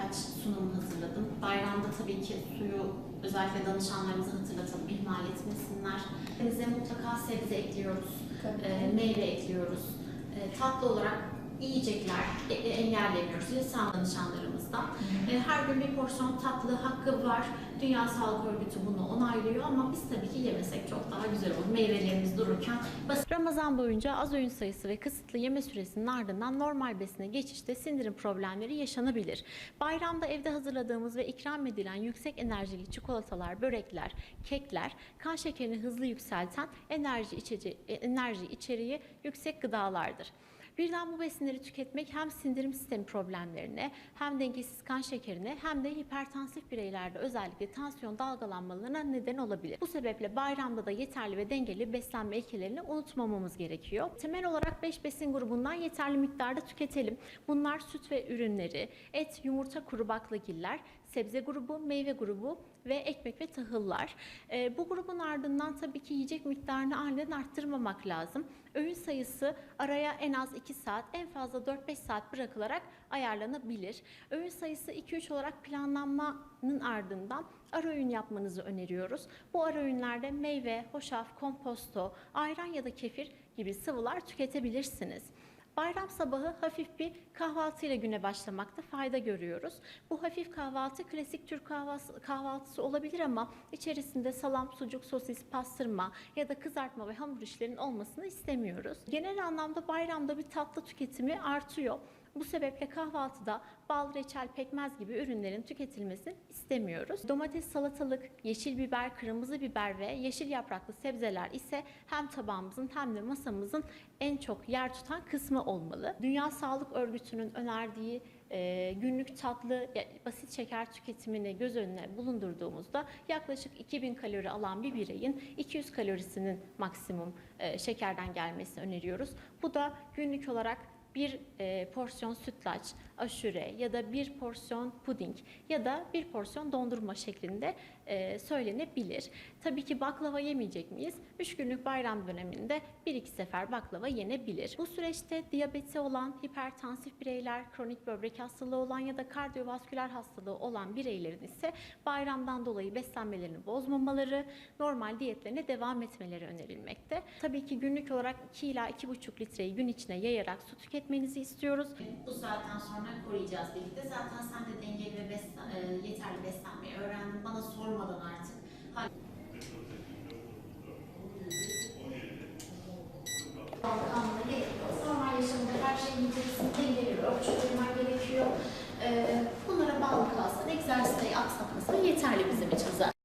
birkaç sunum hazırladım. Bayramda tabii ki suyu özellikle danışanlarımıza hatırlatalım, ihmal etmesinler. Bize mutlaka sebze ekliyoruz, e, meyve ekliyoruz. E, tatlı olarak yiyecekler e, e, engellemiyoruz insan danışanlarımızdan. E, her gün bir porsiyon tatlı hakkı var. Dünya Sağlık Örgütü bunu onaylıyor ama biz tabii ki yemesek çok daha güzel olur. Meyvelerimiz dururken basit Ramazan boyunca az öğün sayısı ve kısıtlı yeme süresinin ardından normal besine geçişte sindirim problemleri yaşanabilir. Bayramda evde hazırladığımız ve ikram edilen yüksek enerjili çikolatalar, börekler, kekler kan şekerini hızlı yükselten enerji, içece- enerji içeriği yüksek gıdalardır. Birden bu besinleri tüketmek hem sindirim sistemi problemlerine, hem dengesiz kan şekerine, hem de hipertansif bireylerde özellikle tansiyon dalgalanmalarına neden olabilir. Bu sebeple bayramda da yeterli ve dengeli beslenme ilkelerini unutmamamız gerekiyor. Temel olarak 5 besin grubundan yeterli miktarda tüketelim. Bunlar süt ve ürünleri, et, yumurta, kuru baklagiller, sebze grubu, meyve grubu ve ekmek ve tahıllar. Ee, bu grubun ardından tabii ki yiyecek miktarını aniden arttırmamak lazım. Öğün sayısı araya en az 2 saat, en fazla 4-5 saat bırakılarak ayarlanabilir. Öğün sayısı 2-3 olarak planlanmanın ardından ara öğün yapmanızı öneriyoruz. Bu ara öğünlerde meyve, hoşaf, komposto, ayran ya da kefir gibi sıvılar tüketebilirsiniz. Bayram sabahı hafif bir kahvaltıyla güne başlamakta fayda görüyoruz. Bu hafif kahvaltı klasik Türk kahvaltısı, olabilir ama içerisinde salam, sucuk, sosis, pastırma ya da kızartma ve hamur işlerinin olmasını istemiyoruz. Genel anlamda bayramda bir tatlı tüketimi artıyor. Bu sebeple kahvaltıda bal, reçel, pekmez gibi ürünlerin tüketilmesini istemiyoruz. Domates, salatalık, yeşil biber, kırmızı biber ve yeşil yapraklı sebzeler ise hem tabağımızın hem de masamızın en çok yer tutan kısmı olmalı. Dünya Sağlık Örgütü'nün önerdiği e, günlük tatlı, basit şeker tüketimini göz önüne bulundurduğumuzda yaklaşık 2000 kalori alan bir bireyin 200 kalorisinin maksimum e, şekerden gelmesini öneriyoruz. Bu da günlük olarak bir e, porsiyon sütlaç, aşure ya da bir porsiyon puding ya da bir porsiyon dondurma şeklinde e, söylenebilir. Tabii ki baklava yemeyecek miyiz? 3 günlük bayram döneminde 1-2 sefer baklava yenebilir. Bu süreçte diyabeti olan, hipertansif bireyler, kronik böbrek hastalığı olan ya da kardiyovasküler hastalığı olan bireylerin ise bayramdan dolayı beslenmelerini bozmamaları, normal diyetlerine devam etmeleri önerilmekte. Tabii ki günlük olarak 2 ila 2,5 litreyi gün içine yayarak su tüketmenizi istiyoruz. Bu saatten sonra koruyacağız birlikte. Zaten sen de dengeli ve beslen, e, yeterli beslenmeyi öğrendin. Bana sormadan artık. Kanunda gerekiyor. Normal yaşamda her şeyin içerisinde ölçü koyman gerekiyor. E, bunlara bağlı kalsan, egzersizde aksatmasan yeterli bizim için zaten.